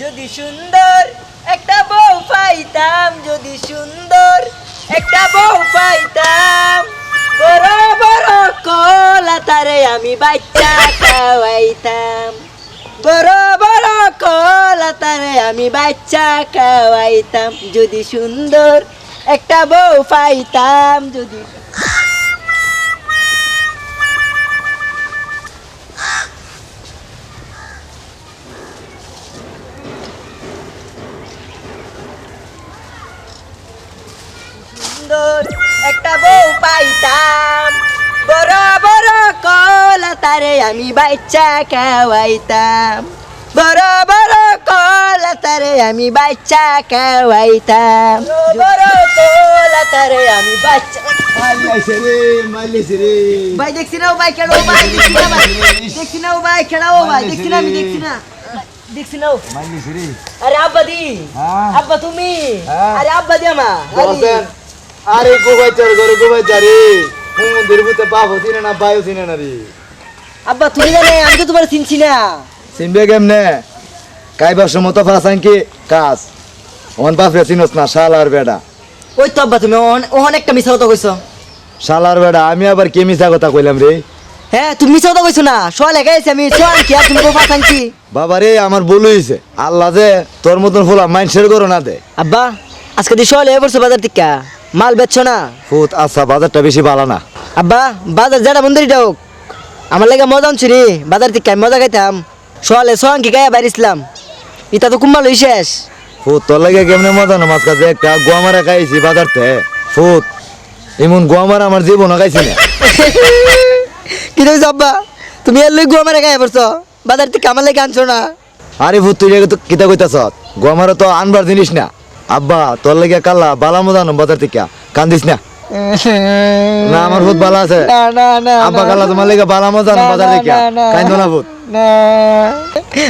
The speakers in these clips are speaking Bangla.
যদি সুন্দর, একটা বউ পাইতাম। যদি সুন্দর, একটা বউ পাইতাম। বড় বড় কলা তারে আমি বাচ্চা খাওয়াইতাম। বড় বড় কলা তারে আমি বাচ্চা খাওয়াইতাম। যদি সুন্দর, একটা বউ পাইতাম। যদি সুন্দর একটা বউ পাইতাম। বড় বড় কলা তারে আমি বাচ্চা খাওয়াইতাম। বড় বড় কলা তারে আমি বাচ্চা খাওয়াইতাম। বড় কলা তারে আমি বাচ্চা ভাই দেখছি না ও ভাই খেলো ভাই দেখছি না ভাই। দেখছি না ও ভাই খেলাও ভাই দেখছি না আমি দেখছি না। দেখছি না ও। মারলাইছে রে। আরে আব্বা দি হ্যাঁ। আব্বা তুমি? হ্যাঁ। আরে। আরে গোবাইচার ঘরে গোবাইচার রে মন্দির ভূতে বাপ হতিনে না বায়ু চিনে না রে। আব্বা তুমি জানে আমি তো তোমার চিনছি না। চিনবে কেমনে? কাইবার সময় তো ফাঁসান কি কাজ। ওন বাপরে চিনস না শালার বেডা। ওই তো আব্বা তুমি ওহন- ওহন একটা মিছা কথা কইছো। শালার বেডা আমি আবার কে মিছা কথা কইলাম রে? হ্যাঁ তুমি মিছা কথা কইছো না। সোয়া লেখা আমি সোয়ান কি আর তুমি কোপা কি বাবা রে আমার ভুল হইছে। আল্লাহ যে তোর মতন ফুলা মাইন্সের করো না দে। আব্বা আজকে দিয়ে সোয়া লেগে পড়ছো বাজার টিকা মাল বেচছো না? ফুত আচ্ছা বাজারটা বেশি ভালো না। আব্বা বাজার যারা মন্দিরটা হোক আমার লাগে মজা আনছি রে। বাজার থেকে আমি মজা খাইতাম। সোয়ালে সোয়ান কি গায়ে বাইরিছিলাম ইটা তো কুম্বাল শেষ। ফুত তোর লাগে কেমনে মজা না মাছ কাছে একটা গোয়ামারা খাইছি বাজারতে। ফুত এমন গোয়ামারা আমার জীবন খাইছি না। কি দেখছ আব্বা? তুমি এর লই গুয়া মারে গায়ে পড়ছো। বাজার থেকে আমার লাগে আনছো না। আরে ভূত তুই তো কিতা কইতাছ? গোয়ামারা তো আনবার জিনিস না। আব্বা তোর লাগে কাল্লা বালা মজা না বাজার থেকে। কান্দিস না। না আমার ভূত বালা আছে। আব্বা তোমার লাগে বালা বাজার থেকে। কান্দ না ভূত।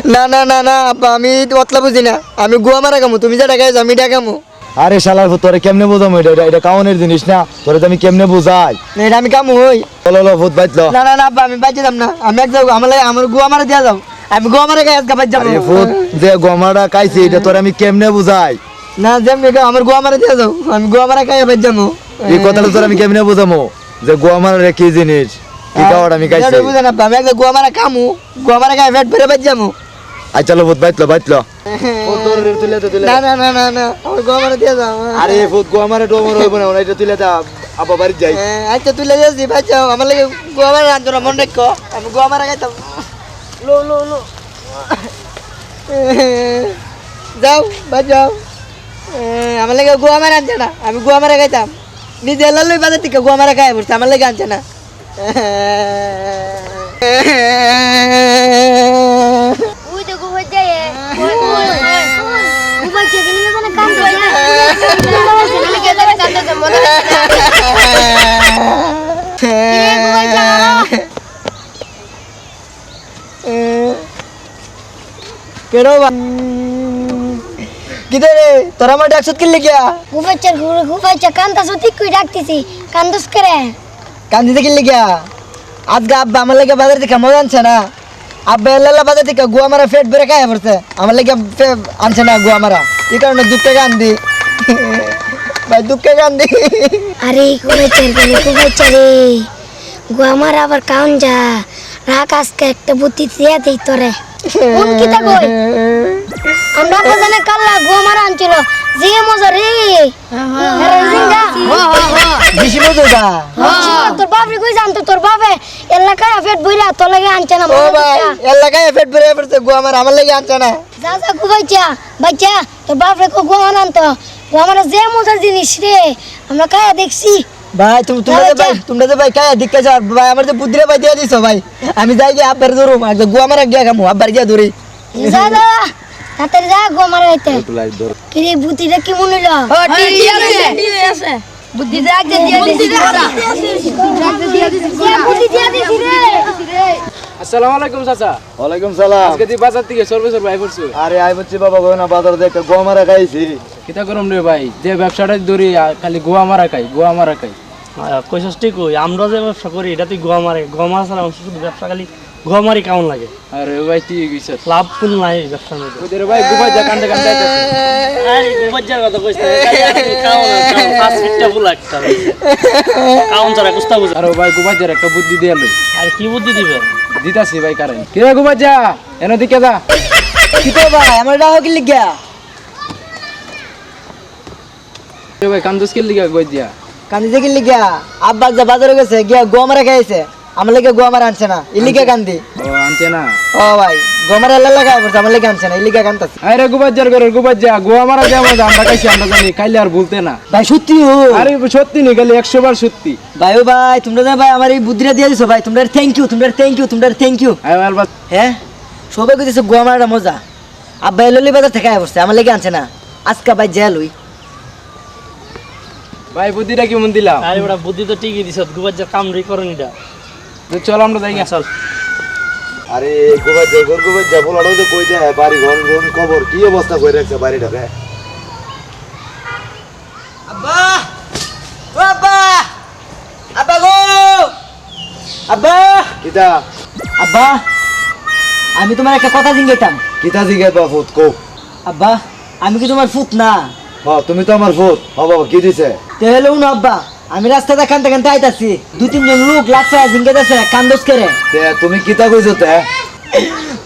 না না না না আব্বা আমি অতলা বুঝি না। আমি গুয়া মারা কামু তুমি যেটা গাইছো আমি ডাকামু আরে শালার ভূত তোরে কেমনে বুঝাম? এটা এটা- কাউনের জিনিস না। তোরে আমি কেমনে বুঝাই? এটা আমি কামু হই। চলো লো ভূত বাইতলো না না না আব্বা আমি বাজে যাম না। আমি এক যাব আমার লাগে আমার গুয়া মারা দিয়া যাও। আমি গুয়া মারা গায়ে আজকে বাজ যাব। ভূত যে গোয়ামারা খাইছি এটা তোরে আমি কেমনে বুঝাই? না যেমনি আমার গুয়া মারা দিয়া যাও। আমি গুয়া মারা গায়ে বাজ যাব এই কথাটা তোর আমি কেমনে বুঝামো? যে গোয়ামারা কি জিনিস? কি খাওয়ার আমি খাইছি? বুঝেন আব্বা আমি এক গুয়া মারা কামু। গুয়া মারা গায়ে পেট ভরে বাজ যাব আই চলো ভূত বাইতলো বাইতলো না না না না না আমার গুয়া মারা দিয়া যাও। আরে ভূত গোয়ামারা ডোমর হইব না এটা তুলে দা আপা বাড়ি যাই। হ্যাঁ, আচ্ছা তুই লেগে যাচ্ছি যাও। আমার লাগে গোয়া মারা আনতো না মনে রাখো আমি গোয়া মারা খাইতাম। লো লো লো। যাও এ, আমার লাগে গোয়া মারা আনছে না আমি গোয়া মারা খাইতাম নিজে লালুই বাজার থেকে গোয়া মারা খাই পড়ছে আমার লাগে আনছে না ওই কে মনে রে? তোরা আমার ডাকছত গোবর চেক গোবর চেক কান্দা সত্যি কই ডাকতেছি কান্দস করে? কান্দিতে কিনলে গিয়া আজকে আব্বা আমার লাগে বাজার থেকে মজা আনছে না? আব্বা এল্লা বাজার থেকে গুয়া মারা ফেট বেড়ে খায় পড়ছে। আমার লাগে ফে- আনছে না গুয়া মারা। এই কারণে দুঃখে কান্দি। ভাই দুঃখে কান্দি। আরে গোবর চেক গোবর চেক রে। গো আমার আবার কাউন যা? রাখ আজকে একটা বুদ্ধি দিয়ে দেই তোরে। কোন কিতা কই আমরা তো জানে কাল্লা গো মারা আনছিল। যে মজা রে। আরে জিঙ্গা বেশি মজা তোর বাপরে কই জানতো তোর বাপে। এলাকায় পেট বইরা তোর লাগে আনছে না ও ভাই এলাকায় ফেট বেড়ে পড়ছে গুয়া মারা আমার লাগে আনছে না। যা যা গো বাচ্চা বাচ্চা তোর বাপরে কো গো আনতো। গো আমার যে মজার জিনিস রে। আমরা কায়া দেখছি। ভাই তুমি তোমরা ভাই তোমরা ভাই কায় দিকে যাও ভাই আমার যে বুদ্ধিরে ভাই দিয়ে দিছো ভাই। আমি যাই গিয়ে আব্বার ধরু আর গুয়া মারা গিয়া খামু আব্বার গিয়া ধরি। যা যা। তাড়াতাড়ি যা গো আমার হইতে। কি রে বুদ্ধিটা কি মনে হলো বুদ্ধি যা দিয়ে দিছি বুদ্ধি দিয়ে দিছি রে আসসালামু আলাইকুম চাচা। ওয়ালাইকুম সালাম। আজকে তুই বাজার থেকে সর্বে সর্বে আই পড়ছো? আরে আই বাবা গো না বাজার দেখে গোয়ামারা খাইছি। কিতা করম রে ভাই? যে ব্যবসাটা ধরি আ, খালি গোয়া মারা খাই গোয়া মারা খাই। কইসস ঠিক ওই আমরা যে ব্যবসা করি এটা তুই গোয়া মারে গোয়া মারা ছাড়া শুধু ব্যবসা খালি গোয়ামারি কেমন লাগে আরে ভাই ঠিক কইছ লাভ কোন নাই ব্যবসার মধ্যে ওদের ভাই গুবাই যা কান্দে কান্দে আরে গোবাজ্জার কথা কইছ কাউন কাউন পাঁচ মিনিটটা ভুল একটা কাউন যারা কুস্তা বুঝা আরে ভাই যার একটা বুদ্ধি দিয়ে লই আর কি বুদ্ধি দিবে দিতাছি ভাই কারেন কে রে গুবাই যা এনো দিকে যা কি তো ভাই আমার ডাহ কি এ ভাই কান্দুস কে লিগা গই দিয়া কান্দিছে কি লিখিয়া আব্বা যা বাজারে গেছে গিয়া গোয়া মারা খাইছে। আমার লেগে গোয়া মারা আনছে না। ইলিকা কান্দি। ও আনছে না? ও ভাই গোয়া মারা এল্লা লাগাই পড়ছে আমার লেগে আনছে না ইলিকা কান্তাছে আরে গুবাই যার করে গোয়া মারা যা মজা আমরা খাইছি আমরা জানি খাইলে আর ভুলতে না। ভাই সত্যি ও। আরে সত্যি নি গেলে একশো বার সত্যি। ভাই ও ভাই তোমরা না ভাই আমার এই বুদ্ধিটা দিয়ে দিছো ভাই তোমরা থ্যাংক ইউ তোমরা থ্যাংক ইউ তোমরা থ্যাংক ইউ হ্যাঁ? সবাই কইতেছে গোয়া মারাটা মজা। আব্বা এলোলি বাজার থেকে আয় পড়ছে আমার লেগে আনছে না। আজকে ভাই জেল হই। ভাই বুদ্ধিটা কেমন দিলাম? আরে ওটা বুদ্ধি তো ঠিকই দিছ গোবাজ্জার কাম রে করেন এটা। তো চল আমরা যাই। গা। চল। আরে গোবাই যা ঘর গোবাই যা বলাড়ো তো কই দেয় বাড়ি ঘর ঘর খবর কি অবস্থা করে রাখছে বাড়িটাকে আব্বা! ও আব্বা! আব্বা গো! আব্বা! কিতা? আব্বা আমি তোমার একটা কথা জিজ্ঞেতাম কিতা জিগে বাপুত কো আব্বা আমি কি তোমার ফুত না? তুমি তো আমার ফুট হ বাবা কি দিছে? তে হলো না আব্বা আমি রাস্তাতে কানতে কানতে আইতাছি। দু তিনজন লোক লাগছে জিজ্ঞেতাছে কান্দোস করে। তে তুমি কিতা কইছো তে?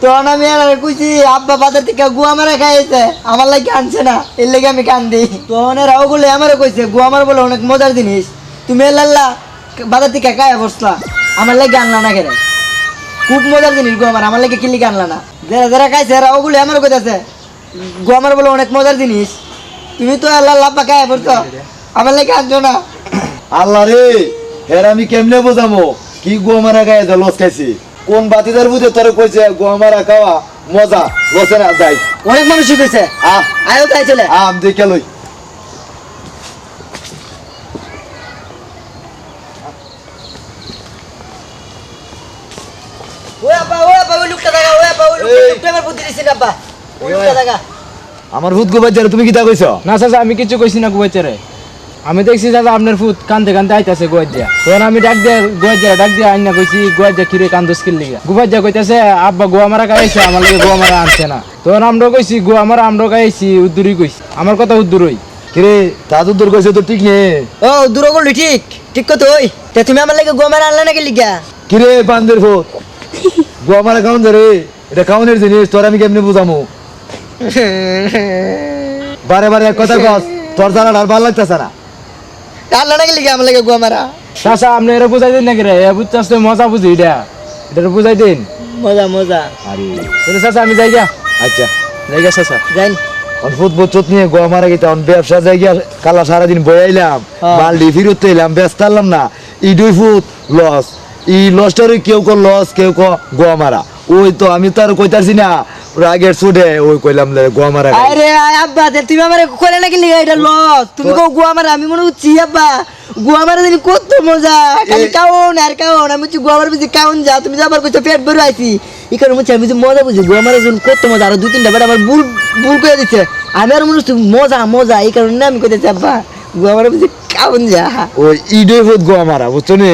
তখন আমি আর কইছি আব্বা বাজার থেকে গুয়া মারা খাইছে আমার লাগে আনছে না এর লাগে আমি কান্দি। তখন রাও বলে আমারও কইছে গুয়া মার বলে অনেক মজার জিনিস। তুমি লাল্লা বাজার থেকে খায় বসলা আমার লাগে আনলা না কেন? খুব মজার জিনিস গুয়া মারা আমার লাগে কিলি আনলা না। যারা যারা খাইছে রাও বলে আমারও কইতাছে গুয়া মারা বলে অনেক মজার জিনিস। তুমি তো আল্লাহ লাব্বা খায় বসছো আমার লাগে আনছো না। আল্লাহ রে হের আমি কেমনে বোঝামো? কি গোয়া মারা গায়ে যা লস খাইছি? কোন বাতিদার বুঝে তোরে কইছে গোয়া মারা খাওয়া মজা লসে না যাই। অনেক মানুষই কইছে। আহ আয়ো তাই চলে। আম দেখে লই। ওই আব্বা ওই আব্বা ওই লোকটা দেখা ওই আব্বা ওই লোকটা আমার বুদ্ধি দিছেন আব্বা ওই লোকটা দেখা। আমার ভূত গোবাই যারে তুমি কিতা কইছো? না চাচা আমি কিছু কইছি না গুয়াইচারে আমি দেখছি চাচা আপনার ফুট কান্দে কান্দে আইতাছে গুয়াইজা তখন আমি ডাক দিয়ে গুয়াইজা ডাক দিয়ে আইনা কইছি গুয়াইজা কিরে কান্দস কিল লিগা গুয়াইজা কইতাছে আব্বা গোয়া মারা খাইছে আমার লাগে গোয়া মারা আনছে না। তখন আমরা কইছি গোয়া মারা আমরা খাইছি উদ্দুরি কইছি। আমার কথা উদ্দুরই। কিরে দাদু তোর কইছে তো ঠিক নেই ও দূর করলি ঠিক ঠিক কত ওই। তে তুমি আমার লাগে গোমার আনলা নাকি লিগা কিরে বান্দের ভূত? গোয়া মারা রে এটা খাওনের জিনিস তোর আমি কেমনে বুঝামু? বারে বারে এক কথা কস তোর জানা আর ভালো লাগতেছে না। নাকি লিগা আমার লাগে গোমারা চাচা আপনি এরা বুঝাই দিন নাকি রে? এ বুঝতে মজা বুঝি এটা। এটা বুঝাই দিন। মজা মজা। আরে তাহলে চাচা আমি যাই গা আচ্ছা যাই গা চাচা অন ফুট বচত নিয়ে গোয়া মারা গেতে অন ব্যবসা যাই গিয়া কালা সারাদিন বইয়াইলাম হ্যাঁ। মাল ডি ফিরত এলাম ব্যস্ত আনলাম না। ই দুই ফুট লস। ই লসটারই কেউ কো লস কেউ কো গোয়া মারা। ওই তো আমি তো আর কইতাছি না রাগের ছুটে ওই কইলাম লে গোয়া মারা আরে আব্বা তুমি আমার কোলে নাকি লিগা এটা তুমি কো গোমার আমি মনে হচ্ছি আব্বা গোমার জানি কত মজা। খালি কাউন আর কাউন আমি হচ্ছে গোমার বুঝি কাউন যা তুমি যে আবার কইছো পেট ভরে আইছি। ই কারণে আমি যে মজা বুঝি গোমার জন্য কত মজা আর দুই তিনটা বেটা আমার ভুল ভুল করে দিচ্ছে আমি আর মনে হচ্ছে মজা মজা এই কারণে আমি কইতেছি আব্বা গোমার বুঝি কাউন যা। ওই গোয়া মারা বুঝছ নি?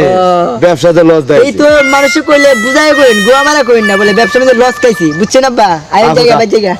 ব্যবসাতে লস দেয় এই তো মানুষে কইলে বুঝাই কইন গোয়া মারা কইন না বলে ব্যবসার মধ্যে লস খাইছি বুঝছেন আব্বা। জায়গা বাই জায়গা